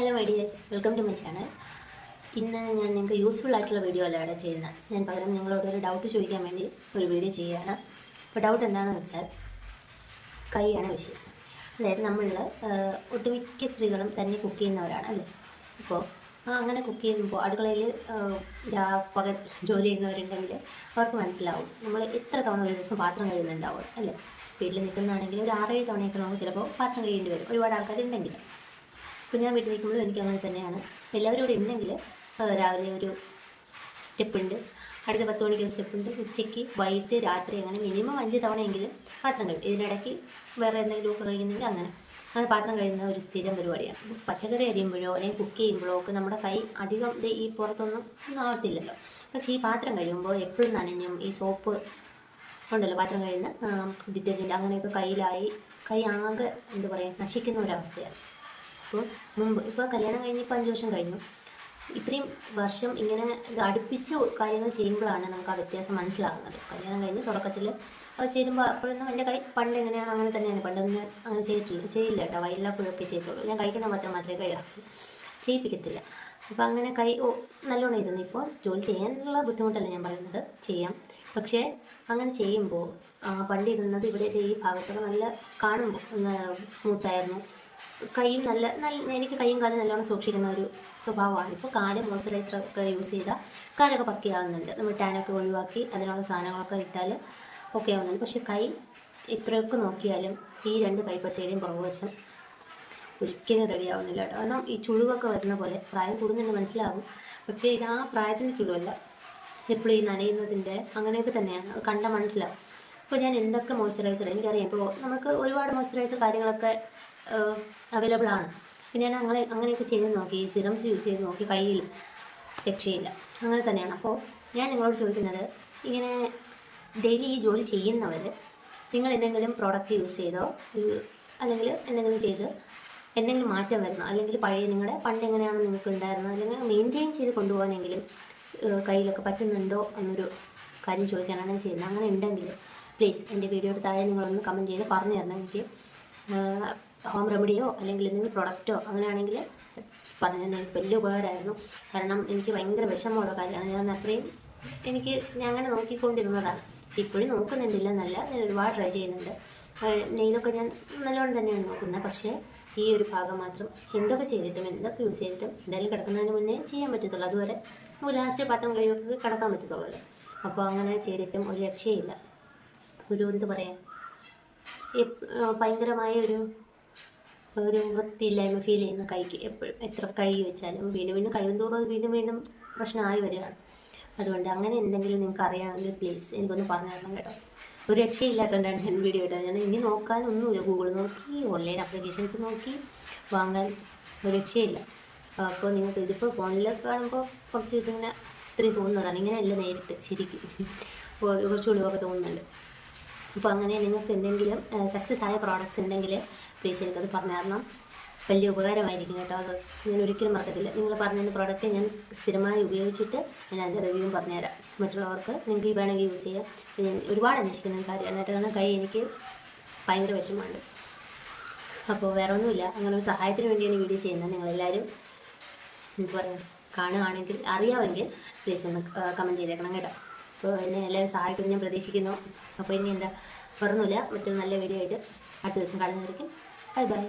Hello ideas welcome to my channel ഇന്ന് ഞാൻ നിങ്ങൾക്ക് യൂസ്ഫുൾ ആയിട്ടുള്ള വീഡിയോ അല്ല ഇവിടെ ചെയ്യുന്നത്. ഞാൻ പകരം നിങ്ങളോട് ഒരു ഡൗട്ട് ചോദിക്കാൻ വേണ്ടി ഒരു വീഡിയോ ചെയ്യുകയാണ്. അപ്പോൾ ഡൗട്ട് എന്താണെന്ന് വെച്ചാൽ കൈയാണ് വിഷയം. അതായത് നമ്മളിൽ ഒട്ടുമിക്ക സ്ത്രീകളും തന്നെ കുക്ക് ചെയ്യുന്നവരാണ് അല്ലേ? അപ്പോൾ അങ്ങനെ കുക്ക് ചെയ്യുമ്പോൾ അടുക്കളയിൽ പകൽ ജോലി ചെയ്യുന്നവരുണ്ടെങ്കിൽ അവർക്ക് മനസ്സിലാവും. നമ്മൾ എത്ര തവണ ഒരു ദിവസം പാത്രം കഴുകുന്നുണ്ടാവും അല്ലേ? വീട്ടിൽ നിൽക്കുന്നതാണെങ്കിൽ ഒരു ആറേഴ് തവണയൊക്കെ നമുക്ക് ചിലപ്പോൾ പാത്രം കഴിയേണ്ടി വരും. ഒരുപാട് ആൾക്കാരുണ്ടെങ്കിൽ ഇപ്പോൾ ഞാൻ വീട്ടിൽ നിൽക്കുമ്പോഴും എനിക്ക് അങ്ങനെ തന്നെയാണ്. എല്ലാവരും ഇവിടെ ഉണ്ടെങ്കിൽ രാവിലെ ഒരു സ്റ്റെപ്പ് ഉണ്ട് അടുത്ത പത്ത് മണിക്ക് ഒരു സ്റ്റെപ്പ് ഉണ്ട് ഉച്ചയ്ക്ക് വൈകിട്ട് രാത്രി അങ്ങനെ മിനിമം അഞ്ച് തവണയെങ്കിലും പാത്രം കഴിയും ഇതിനിടയ്ക്ക് വേറെ എന്തെങ്കിലുമൊക്കെ കഴിക്കുന്നെങ്കിൽ അങ്ങനെ. അത് പാത്രം കഴിയുന്ന ഒരു സ്ഥിരം പരിപാടിയാണ്. പച്ചക്കറി അരിയുമ്പോഴോ അല്ലെങ്കിൽ കുക്ക് ചെയ്യുമ്പോഴോ ഒക്കെ നമ്മുടെ കൈ അധികം ഈ പുറത്തൊന്നും ആവത്തില്ലല്ലോ. പക്ഷേ ഈ പാത്രം കഴിയുമ്പോൾ എപ്പോഴും നനഞ്ഞും ഈ സോപ്പ് ഉണ്ടല്ലോ പാത്രം കഴിയുന്ന ഡിറ്റർജന്റ് അങ്ങനെയൊക്കെ കയ്യിലായി കൈ ആകെ എന്താ പറയുക നശിക്കുന്ന ഒരവസ്ഥയാണ് അപ്പോൾ മുമ്പ് ഇപ്പോൾ കല്യാണം കഴിഞ്ഞ് ഇപ്പോൾ അഞ്ച് വർഷം കഴിഞ്ഞു. ഇത്രയും വർഷം ഇങ്ങനെ ഇത് അടുപ്പിച്ച് കാര്യങ്ങൾ ചെയ്യുമ്പോഴാണ് നമുക്ക് ആ വ്യത്യാസം മനസ്സിലാകുന്നത്. കല്യാണം കഴിഞ്ഞ് തുടക്കത്തിൽ അത് ചെയ്യുമ്പോൾ അപ്പോഴൊന്നും എന്റെ കൈ പണ്ട് എങ്ങനെയാണോ അങ്ങനെ തന്നെയാണ്. പണ്ടൊന്നും അങ്ങനെ ചെയ്തിട്ടില്ല ചെയ്യില്ല കേട്ടോ. വൈകില്ലപ്പോഴൊക്കെ ചെയ്തോളൂ ഞാൻ കഴിക്കുന്ന മാത്രം മാത്രമേ കഴിയാറുള്ളൂ. ചെയ്യിപ്പിക്കത്തില്ല. അപ്പോൾ അങ്ങനെ കൈ ഓ നല്ലോണം ഇരുന്നു. ഇപ്പോൾ ജോലി ചെയ്യാനുള്ള ബുദ്ധിമുട്ടല്ല ഞാൻ പറയുന്നത്. ചെയ്യാം. പക്ഷേ അങ്ങനെ ചെയ്യുമ്പോൾ പണ്ട് ഇരുന്നത് ഇവിടെ ഈ ഭാഗത്തൊക്കെ നല്ല കാണുമ്പോൾ സ്മൂത്തായിരുന്നു കൈയും നല്ല നല്ല എനിക്ക് കൈയും കാലും നല്ലോണം സൂക്ഷിക്കുന്ന ഒരു സ്വഭാവമാണ്. ഇപ്പോൾ കാൽ മോയ്സ്ചറൈസർ ഒക്കെ യൂസ് ചെയ്താൽ കാലൊക്കെ പക്കിയാവുന്നുണ്ട്. നമ്മൾ ടാനൊക്കെ ഒഴിവാക്കി അതിനുള്ള സാധനങ്ങളൊക്കെ ഇട്ടാൽ ഓക്കെ ആവുന്നുണ്ട്. പക്ഷേ കൈ ഇത്രയൊക്കെ നോക്കിയാലും ഈ രണ്ട് കൈപ്പത്തിയുടെയും പുറകുവശം ഒരിക്കലും റെഡി ആവുന്നില്ല കേട്ടോ. കാരണം ഈ ചുളിവൊക്കെ വരുന്ന പോലെ പ്രായം കൂടുന്നുണ്ട് മനസ്സിലാകും പക്ഷേ ഇത് ആ പ്രായത്തിന്റെ ചുളിവല്ല. എപ്പോഴും ഈ നനയുന്നതിന്റെ അങ്ങനെയൊക്കെ തന്നെയാണ്. കണ്ട മനസ്സിലാവും. അപ്പോൾ ഞാൻ എന്തൊക്കെ മോയ്സ്ചറൈസർ എനിക്കറിയാം. ഇപ്പോൾ നമുക്ക് ഒരുപാട് മോയ്സ്ചറൈസർ കാര്യങ്ങളൊക്കെ അവൈലബിൾ ആണ്. അപ്പോൾ ഞാൻ അങ്ങനെ അങ്ങനെയൊക്കെ ചെയ്ത് നോക്കി. സിറംസ് യൂസ് ചെയ്ത് നോക്കി. കയ്യിൽ രക്ഷയില്ല. അങ്ങനെ തന്നെയാണ്. അപ്പോൾ ഞാൻ നിങ്ങളോട് ചോദിക്കുന്നത് ഇങ്ങനെ ഡെയിലി ഈ ജോലി ചെയ്യുന്നവർ നിങ്ങൾ എന്തെങ്കിലും പ്രോഡക്റ്റ് യൂസ് ചെയ്തോ? അല്ലെങ്കിൽ എന്തെങ്കിലും ചെയ്ത് എന്തെങ്കിലും മാറ്റം വരണം അല്ലെങ്കിൽ പഴയ നിങ്ങളുടെ പണ്ട് എങ്ങനെയാണോ നിങ്ങൾക്ക് ഉണ്ടായിരുന്നത് അല്ലെങ്കിൽ മെയിന്റെയിൻ ചെയ്ത് കൊണ്ടുപോകാനെങ്കിലും കയ്യിലൊക്കെ പറ്റുന്നുണ്ടോ എന്നൊരു കാര്യം ചോദിക്കാനാണ് ഞാൻ ചെയ്യുന്നത്. അങ്ങനെ ഉണ്ടെങ്കിൽ പ്ലീസ് എന്റെ വീഡിയോയുടെ താഴെ നിങ്ങളൊന്ന് കമന്റ് ചെയ്ത് പറഞ്ഞു തരണം. എനിക്ക് ഹോം റെമഡിയോ അല്ലെങ്കിൽ എന്തെങ്കിലും പ്രൊഡക്റ്റോ അങ്ങനെയാണെങ്കിൽ പറഞ്ഞു എനിക്ക് വലിയ ഉപകാരമായിരുന്നു. കാരണം എനിക്ക് ഭയങ്കര വിഷമമുള്ള കാര്യമാണ്. ഞാൻ അത്രയും എനിക്ക് ഞാൻ അങ്ങനെ നോക്കിക്കൊണ്ടിരുന്നതാണ്. ഇപ്പോഴും നോക്കുന്നുണ്ടില്ല എന്നല്ല. ഞാൻ ഒരുപാട് ട്രൈ ചെയ്യുന്നുണ്ട്. നെയിലൊക്കെ ഞാൻ നല്ലോണം തന്നെയാണ് നോക്കുന്നത്. പക്ഷേ ഈ ഒരു ഭാഗം മാത്രം എന്തൊക്കെ ചെയ്തിട്ടും എന്തൊക്കെ യൂസ് ചെയ്തിട്ടും എന്തായാലും കിടക്കുന്നതിന് മുന്നേ ചെയ്യാൻ പറ്റത്തുള്ളൂ. അതുവരെ നമുക്ക് ലാസ്റ്റ് പാത്രം കഴിയൊക്കെ കിടക്കാൻ പറ്റത്തുള്ളൂ അപ്പോൾ അങ്ങനെ ചെയ്തിട്ടും ഒരു രക്ഷയില്ല. ഒരു എന്ത് പറയാം? ഭയങ്കരമായ ഒരു ഒരു വൃത്തിയില്ലായ്മ ഫീൽ ചെയ്യുന്ന കൈക്ക് എപ്പോഴും എത്ര കഴുകി വെച്ചാലും വീണ്ടും വീണ്ടും കഴിയുന്തോറും അത് വീണ്ടും വീണ്ടും പ്രശ്നമായി വരികയാണ്. അതുകൊണ്ട് അങ്ങനെ എന്തെങ്കിലും നിങ്ങൾക്ക് അറിയാമെങ്കിൽ പ്ലീസ് എനിക്കൊന്ന് പറഞ്ഞു തരണം കേട്ടോ. ഒരു രക്ഷയില്ലാത്തതുകൊണ്ടാണ് ഞാൻ വീഡിയോ ഇട്ടത്. ഞാൻ ഇനി നോക്കാനൊന്നുമില്ല. ഗൂഗിൾ നോക്കി ഓൺലൈൻ ആപ്ലിക്കേഷൻസ് നോക്കി വാങ്ങാൻ ഒരു രക്ഷയില്ല. അപ്പോൾ നിങ്ങൾക്ക് ഇതിപ്പോൾ ഫോണിൽ കാണുമ്പോൾ കുറച്ച് ഇതിങ്ങനെ ഇത്രയും തോന്നുന്നതാണ്. ഇങ്ങനെയല്ല നേരിട്ട് ശരിക്കും. അപ്പോൾ കുറച്ച് ഒളിവൊക്കെ തോന്നുന്നുണ്ട്. അപ്പോൾ അങ്ങനെ നിങ്ങൾക്ക് എന്തെങ്കിലും സക്സസ് ആയ പ്രോഡക്റ്റ്സ് ഉണ്ടെങ്കിൽ പ്ലീസ് എനിക്കത് പറഞ്ഞു തരണം. വലിയ ഉപകാരമായിരിക്കും കേട്ടോ അത്. ഞാൻ ഒരിക്കലും മറക്കത്തില്ല. നിങ്ങൾ പറഞ്ഞ പ്രോഡക്റ്റ് ഞാൻ സ്ഥിരമായി ഉപയോഗിച്ചിട്ട് ഞാൻ അതിന്റെ റിവ്യൂവും പറഞ്ഞുതരാം. മറ്റുള്ളവർക്ക് നിങ്ങൾക്ക് വേണമെങ്കിൽ യൂസ് ചെയ്യാം. ഞാൻ ഒരുപാട് അന്വേഷിക്കുന്ന കാര്യമാണ്. കാരണം കൈ എനിക്ക് ഭയങ്കര വിഷമമാണ് അപ്പോൾ വേറെ ഒന്നുമില്ല അങ്ങനെ ഒരു സഹായത്തിന് വേണ്ടിയാണ് വീഡിയോ ചെയ്യുന്നത്. നിങ്ങളെല്ലാവരും എന്താ പറയുക കാണുകയാണെങ്കിൽ അറിയാമെങ്കിൽ പ്ലീസ് ഒന്ന് കമന്റ് ചെയ്തേക്കണം കേട്ടോ. അപ്പോൾ എന്നെ എല്ലാവരും സഹായിക്കുമെന്ന് ഞാൻ പ്രതീക്ഷിക്കുന്നു. അപ്പോൾ ഇനി എന്താ പറഞ്ഞില്ല മറ്റൊരു നല്ല വീഡിയോ ആയിട്ട് അടുത്ത ദിവസം കാണുന്നതായിരിക്കും ബൈ ബൈ